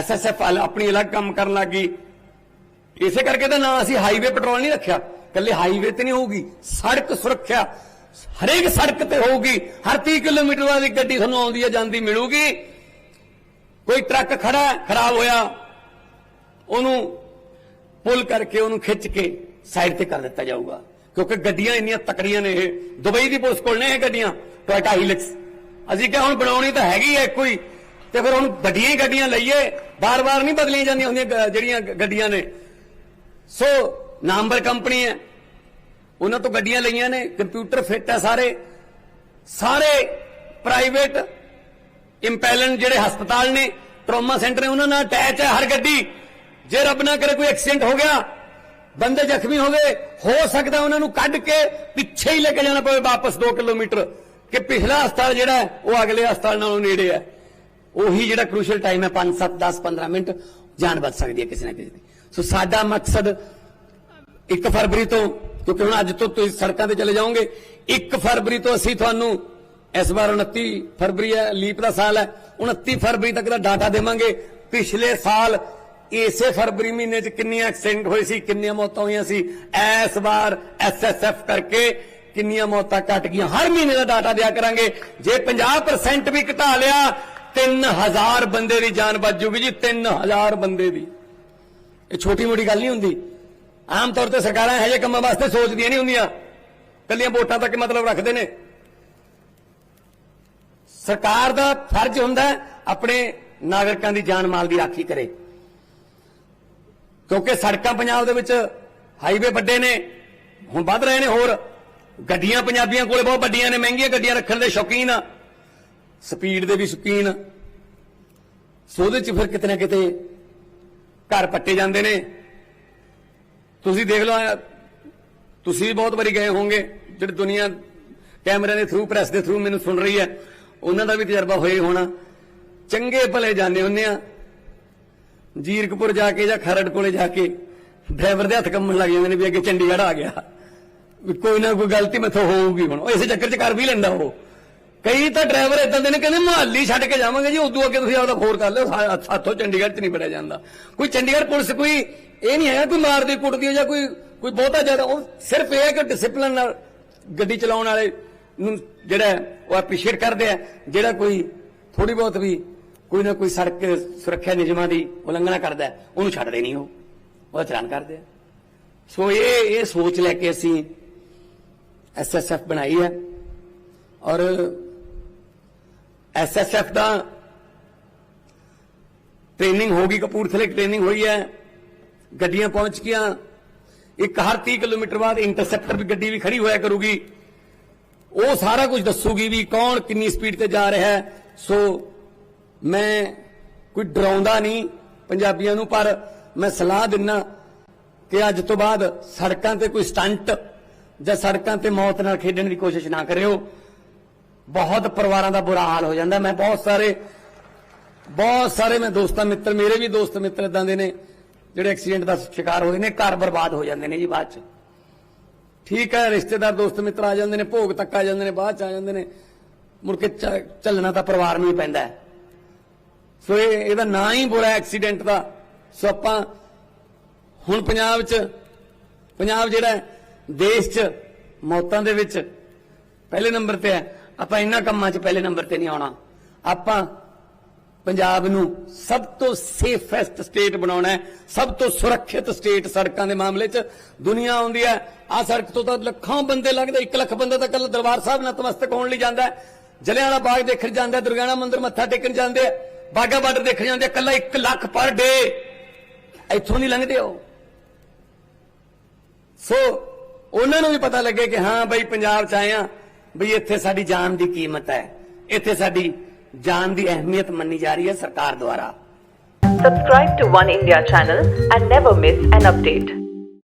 SSF ਆਪਣੀ ਅਲੱਗ ਕੰਮ ਕਰਨ ਲੱਗੀ ਇਸੇ ਕਰਕੇ ਤਾਂ ਨਾ ਅਸੀਂ ਹਾਈਵੇ ਪੈਟਰੋਲ ਨਹੀਂ ਰੱਖਿਆ। ਕੱਲੇ ਹਾਈਵੇ ਤੇ ਨਹੀਂ ਹੋਊਗੀ, ਸੜਕ ਸੁਰੱਖਿਆ। ਹਰੇਕ ਸੜਕ ਤੇ ਹੋਊਗੀ। ਹਰ 30 ਕਿਲੋਮੀਟਰ ਬਾਅਦ ਗੱਡੀ ਤੁਹਾਨੂੰ ਆਉਂਦੀ ਹੈ, ਜਾਂਦੀ ਮਿਲੂਗੀ। ਕੋਈ ਟਰੱਕ ਖੜਾ ਖਰਾਬ ਹੋਇਆ, ਉਹਨੂੰ ਪੁਲ ਕਰਕੇ ਉਹਨੂੰ ਖਿੱਚ ਕੇ ਸਾਈਡ ਤੇ ਕਰ ਦਿੱਤਾ ਜਾਊਗਾ। ਕਿਉਂਕਿ ਗੱਡੀਆਂ ਇੰਨੀਆਂ ਤਕੜੀਆਂ ਨੇ ਇਹ। ਦੁਬਈ ਦੀ ਪੁਲਿਸ ਕੋਲ ਨੇ ਇਹ ਗੱਡੀਆਂ, ਟੋਇਟਾ ਹੀਲਕਸ। ਅਸੀਂ ਕਿਹਾ ਹੁਣ ਬਣਾਉਣੀ ਤਾਂ ਹੈਗੀ ਹੈ ਇੱਕੋ ਹੀ ਤੇ ਫਿਰ ਹੁਣ ਵੱਡੀਆਂ ਹੀ ਗੱਡੀਆਂ ਲਈਏ ਬਾਰ-ਬਾਰ ਨਹੀਂ ਬਦਲੀਆਂ ਜਾਂਦੀਆਂ ਹੁੰਦੀਆਂ ਜਿਹੜੀਆਂ ਗੱਡੀਆਂ ਨੇ। ਸੋ ਨਾਮਵਰ ਕੰਪਨੀ ਹੈ। ਉਹਨਾਂ ਤੋਂ ਗੱਡੀਆਂ ਲਈਆਂ ਨੇ, ਕੰਪਿਊਟਰ ਫਿੱਟ ਹੈ ਸਾਰੇ। ਸਾਰੇ ਪ੍ਰਾਈਵੇਟ ਇੰਪੈਲੈਂਟ ਜਿਹੜੇ ਹਸਪਤਾਲ ਨੇ, ਟਰੋਮਾ ਸੈਂਟਰ ਨੇ, ਉਹਨਾਂ ਨਾਲ ਅਟੈਚ ਹੈ ਹਰ ਗੱਡੀ। ਜੇ ਰੱਬ ਨਾ ਕਰੇ ਕੋਈ ਐਕਸੀਡੈਂਟ ਹੋ ਗਿਆ, ਬੰਦੇ ਜ਼ਖਮੀ ਹੋ ਗਏ, ਹੋ ਸਕਦਾ ਉਹਨਾਂ ਨੂੰ ਕੱਢ ਕੇ ਪਿੱਛੇ ਹੀ ਲੈ ਕੇ ਜਾਣਾ ਪਵੇ ਵਾਪਸ 2 ਕਿਲੋਮੀਟਰ, ਕਿ ਪਿਛਲਾ ਹਸਪਤਾਲ ਜਿਹੜਾ ਉਹ ਅਗਲੇ ਹਸਪਤਾਲ ਨਾਲੋਂ ਨੇੜੇ ਹੈ। ਉਹੀ ਜਿਹੜਾ ਕ੍ਰੂਸ਼ਲ ਟਾਈਮ ਹੈ 5 7 10 15 ਮਿੰਟ, ਜਾਨ ਬਚ ਸਕਦੀ ਹੈ ਕਿਸੇ ਨਾ ਕਿਸੇ ਦੀ। ਸੋ ਸਾਡਾ ਮਕਸਦ 1 ਫਰਵਰੀ ਤੋਂ, ਕਿਉਂਕਿ ਹੁਣ ਅੱਜ ਤੋਂ ਤੁਸੀਂ ਸੜਕਾਂ ਤੇ ਚਲੇ ਜਾਓਗੇ 1 ਫਰਵਰੀ ਤੋਂ ਅਸੀਂ ਤੁਹਾਨੂੰ ਇਸ ਵਾਰ 29 ਫਰਵਰੀ ਹੈ ਲੀਪ ਦਾ ਸਾਲ ਹੈ 29 ਫਰਵਰੀ ਤੱਕ ਦਾ ਡਾਟਾ ਦੇਵਾਂਗੇ। ਪਿਛਲੇ ਸਾਲ ਇਸੇ ਫਰਵਰੀ ਮਹੀਨੇ 'ਚ ਕਿੰਨੀਆਂ ਐਕਸੀਡੈਂਟ ਹੋਏ ਸੀ, ਕਿੰਨੀਆਂ ਮੌਤਾਂ ਹੋਈਆਂ ਸੀ, ਇਸ ਵਾਰ ਐਸਐਸਐਫ ਕਰਕੇ ਕਿੰਨੀਆਂ ਮੌਤਾਂ ਘਟ ਗਈਆਂ। ਹਰ ਮਹੀਨੇ ਦਾ ਡਾਟਾ ਦਿਆ ਕਰਾਂਗੇ। ਜੇ 50% ਵੀ ਘਟਾ ਲਿਆ 3000 ਬੰਦੇ ਦੀ ਜਾਨ ਬਚ ਜੂਗੀ ਜੀ 3000 ਬੰਦੇ ਦੀ। ਇਹ ਛੋਟੀ ਮੋਟੀ ਗੱਲ ਨਹੀਂ ਹੁੰਦੀ। ਆਮ ਤੌਰ ਤੇ ਸਰਕਾਰਾਂ ਇਹੋ ਜਿਹੇ ਕੰਮਾਂ ਵਾਸਤੇ ਸੋਚਦੀਆਂ ਨਹੀਂ ਹੁੰਦੀਆਂ। ਕੱਲੀਆਂ ਵੋਟਾਂ ਤੱਕ ਮਤਲਬ ਰੱਖਦੇ ਨੇ। ਸਰਕਾਰ ਦਾ ਫਰਜ਼ ਹੁੰਦਾ ਆਪਣੇ ਨਾਗਰਿਕਾਂ ਦੀ ਜਾਨ ਮਾਲ ਦੀ ਰਾਖੀ ਕਰੇ। ਕਿਉਂਕਿ ਸੜਕਾਂ ਪੰਜਾਬ ਦੇ ਵਿੱਚ ਹਾਈਵੇ ਵੱਡੇ ਨੇ, ਹੁਣ ਵੱਧ ਰਹੇ ਨੇ ਹੋਰ। ਗੱਡੀਆਂ ਪੰਜਾਬੀਆਂ ਕੋਲੇ ਬਹੁਤ ਵੱਡੀਆਂ ਨੇ, ਮਹਿੰਗੀਆਂ ਗੱਡੀਆਂ ਰੱਖਣ ਦੇ ਸ਼ੌਕੀਨ ਆ। ਸਪੀਡ ਦੇ ਵੀ ਸ਼ੌਕੀਨ। ਆ। ਸੋ ਉਹਦੇ ਚ ਫਿਰ ਕਿਤੇ ਨਾ ਕਿਤੇ ਘਰ ਪੱਟੇ ਜਾਂਦੇ ਨੇ। ਤੁਸੀਂ ਦੇਖ ਲਓ ਤੁਸੀਂ ਵੀ ਬਹੁਤ ਵਾਰੀ ਗਏ ਹੋਵੋਗੇ, ਜਿਹੜੀ ਦੁਨੀਆ ਕੈਮਰੇ ਦੇ ਥਰੂ ਪ੍ਰੈਸ ਦੇ ਥਰੂ ਮੈਨੂੰ ਸੁਣ ਰਹੀ ਹੈ, ਉਹਨਾਂ ਦਾ ਵੀ ਤਜਰਬਾ ਹੋਇਆ ਹੋਣਾ। ਚੰਗੇ ਭਲੇ ਜਾਂਦੇ ਹੁੰਦੇ ਆ। ਜੀਰਕਪੁਰ ਜਾ ਕੇ ਜਾਂ ਖਰੜ ਕੋਲੇ ਜਾ ਕੇ ਡਰਾਈਵਰ ਦੇ ਹੱਥ ਕੰਮਣ ਲੱਗ ਜਾਂਦੇ ਨੇ ਵੀ ਅੱਗੇ ਚੰਡੀਗੜ੍ਹ ਆ ਗਿਆ। ਵੀ ਕੋਈ ਨਾ ਕੋਈ ਗਲਤੀ ਮੈਥੋਂ ਹੋਊਗੀ ਹੁਣ। ਉਹ ਇਸੇ ਚੱਕਰ 'ਚ ਕਰ ਵੀ ਲੈਂਦਾ ਉਹ। ਕਈ ਤਾਂ ਡਰਾਈਵਰ ਇਦਾਂ ਦੇ ਨੇ, ਕਹਿੰਦੇ ਮੁਹੱਲੀ ਛੱਡ ਕੇ ਜਾਵਾਂਗੇ ਜੀ, ਉਦੋਂ ਅੱਗੇ ਤੁਸੀਂ ਆਪਦਾ ਖੋਰ ਕਰ ਲਿਓ, ਸਾ- ਸਾਥੋਂ ਚੰਡੀਗੜ੍ਹ 'ਚ ਨਹੀਂ ਬੜਿਆ ਜਾਂਦਾ। ਕੋਈ ਚੰਡੀਗੜ੍ਹ ਪੁਲਿਸ ਕੋਈ ਇਹ ਨਹੀਂ ਹੈਗਾ ਕੋਈ ਮਾਰਦੀ ਕੁੱਟਦੀ ਹੈ ਜਾਂ ਕੋਈ ਕੋਈ ਬਹੁਤਾ ਜ਼ਿਆਦਾ, ਉਹ ਸਿਰਫ ਇਹ ਹੈ ਕਿ ਡਿਸਪਲਿਨ ਨਾਲ ਗੱਡੀ ਚਲਾਉਣ ਵਾਲੇ ਨੂੰ ਜਿਹੜਾ ਉਹ ਐਪਰੀਸ਼ੀਏਟ ਕਰਦੇ ਆ, ਜਿਹੜਾ ਕੋਈ ਥੋੜੀ ਬਹੁਤ ਵੀ ਕੋਈ ਨਾ ਕੋਈ ਸੜਕ ਸੁਰੱਖਿਆ ਨਿਯਮਾਂ ਦੀ ਉਲੰਘਣਾ ਕਰਦਾ ਉਹਨੂੰ ਛੱਡਦੇ ਨਹੀਂ ਉਹ ਉਹ ਚਲਾਨ ਕਰਦੇ ਆ। ਸੋ ਇਹ ਇਹ ਸੋਚ ਲੈ ਕੇ ਅਸੀਂ ਐਸਐਸਐਫ ਬਣਾਈ ਹੈ ਔਰ ਐਸਐਸਐਫ ਦਾ ਟ੍ਰੇਨਿੰਗ ਹੋ ਗਈ, ਕਪੂਰਥਲੇ ਟ੍ਰੇਨਿੰਗ ਹੋਈ ਹੈ। ਗੱਡੀਆਂ ਪਹੁੰਚ ਗਈਆਂ। ਇੱਕ ਹਰ 30 ਕਿਲੋਮੀਟਰ ਬਾਅਦ ਇੰਟਰਸੈਪਟਰ ਵੀ ਗੱਡੀ ਵੀ ਖੜੀ ਹੋਇਆ ਕਰੂਗੀ। ਉਹ ਸਾਰਾ ਕੁਝ ਦੱਸੂਗੀ ਵੀ ਕੌਣ ਕਿੰਨੀ ਸਪੀਡ ਤੇ ਜਾ ਰਿਹਾ ਹੈ। ਸੋ ਮੈਂ ਕੋਈ ਡਰਾਉਂਦਾ ਨਹੀਂ ਪੰਜਾਬੀਆਂ ਨੂੰ, ਪਰ ਮੈਂ ਸਲਾਹ ਦਿੰਨਾ ਕਿ ਅੱਜ ਤੋਂ ਬਾਅਦ ਸੜਕਾਂ ਤੇ ਕੋਈ ਸਟੰਟ ਜਾਂ ਸੜਕਾਂ ਤੇ ਮੌਤ ਨਾਲ ਖੇਡਣ ਦੀ ਕੋਸ਼ਿਸ਼ ਨਾ ਕਰਿਓ। ਬਹੁਤ ਪਰਿਵਾਰਾਂ ਦਾ ਬੁਰਾ ਹਾਲ ਹੋ ਜਾਂਦਾ। ਮੈਂ ਬਹੁਤ ਸਾਰੇ ਬਹੁਤ ਸਾਰੇ ਮੈਂ ਦੋਸਤਾਂ ਮਿੱਤਰ, ਮੇਰੇ ਵੀ ਦੋਸਤ ਮਿੱਤਰ ਇਦਾਂ ਦੇ ਨੇ, ਜਿਹੜੇ ਐਕਸੀਡੈਂਟ ਦਾ ਸ਼ਿਕਾਰ ਹੋਏ ਨੇ, ਘਰ ਬਰਬਾਦ ਹੋ ਜਾਂਦੇ ਨੇ ਜੀ ਬਾਅਦ ਚ। ਠੀਕ ਹੈ, ਰਿਸ਼ਤੇਦਾਰ, ਦੋਸਤ ਮਿੱਤਰ ਆ ਜਾਂਦੇ ਨੇ, ਭੋਗ ਤੱਕ ਆ ਜਾਂਦੇ ਨੇ, ਬਾਅਦ ਚ ਆ ਜਾਂਦੇ ਨੇ। ਮੁੜ ਕੇ ਚ- ਚੱਲਣਾ ਤਾਂ ਪਰਿਵਾਰ ਨੂੰ ਹੀ ਪੈਂਦਾ ਹੈ। ਸੋ ਇਹ, ਇਹਦਾ ਨਾਂ ਹੀ ਬੁਰਾ ਐਕਸੀਡੈਂਟ ਦਾ। ਸੋ ਆਪਾਂ ਹੁਣ ਪੰਜਾਬ 'ਚ, ਪੰਜਾਬ ਜਿਹੜਾ ਦੇਸ਼ 'ਚ, ਮੌਤਾਂ ਦੇ ਵਿੱਚ ਪਹਿਲੇ ਨੰਬਰ ਤੇ ਹੈ। ਆਪਾਂ ਇਹਨਾਂ ਕੰਮਾਂ 'ਚ ਪਹਿਲੇ ਨੰਬਰ ਤੇ ਨਹੀਂ ਆਉਣਾ। ਆਪਾਂ ਪੰਜਾਬ ਨੂੰ ਸਭ ਤੋਂ ਸੇਫੈਸਟ ਸਟੇਟ ਬਣਾਉਣਾ ਹੈ, ਸਭ ਤੋਂ ਸੁਰੱਖਿਅਤ ਸਟੇਟ ਸੜਕਾਂ ਦੇ ਮਾਮਲੇ 'ਚ। ਦੁਨੀਆ ਆਉਂਦੀ ਹੈ, ਆ ਸੜਕ ਤੋਂ ਤਾਂ ਲੱਖਾਂ ਬੰਦੇ ਲੱਗਦੇ 1 ਲੱਖ ਬੰਦਾ ਤਾਂ ਕੱਲ ਦਰਬਾਰ ਸਾਹਿਬ ਨਤਮਸਤਕ ਹੋਣ ਲਈ ਜਾਂਦਾ ਹੈ। ਜਲਿਆਂਵਾਲਾ ਬਾਗ ਦੇਖਣ ਜਾਂਦਾ ਦੁਰਗਿਆਣਾ ਮੰਦਿਰ ਮੱਥਾ ਟੇਕਣ ਜਾਂਦੇ ਆ ਬਾਗਾ ਬਾਰਡਰ ਦੇਖਣ ਜਾਂਦੇ ਆ, ਕੱਲਾ 1 ਲੱਖ ਪਰ ਡੇ। ਇੱਥੋਂ ਨਹੀਂ ਲੰਘਦੇ ਉਹ। ਸੋ, ਉਹਨਾਂ ਨੂੰ ਵੀ ਪਤਾ ਲੱਗੇ ਕਿ ਹਾਂ ਬਈ ਪੰਜਾਬ ਚ ਆਏ ਆ ਬਈ ਇੱਥੇ ਸਾਡੀ ਜਾਨ ਦੀ ਕੀਮਤ ਹੈ ਇੱਥੇ ਸਾਡੀ ਜਾਨ ਦੀ ਅਹਿਮੀਅਤ ਮੰਨੀ ਜਾ ਰਹੀ ਹੈ ਸਰਕਾਰ ਦੁਆਰਾ Subscribe to One India channel and never miss an update.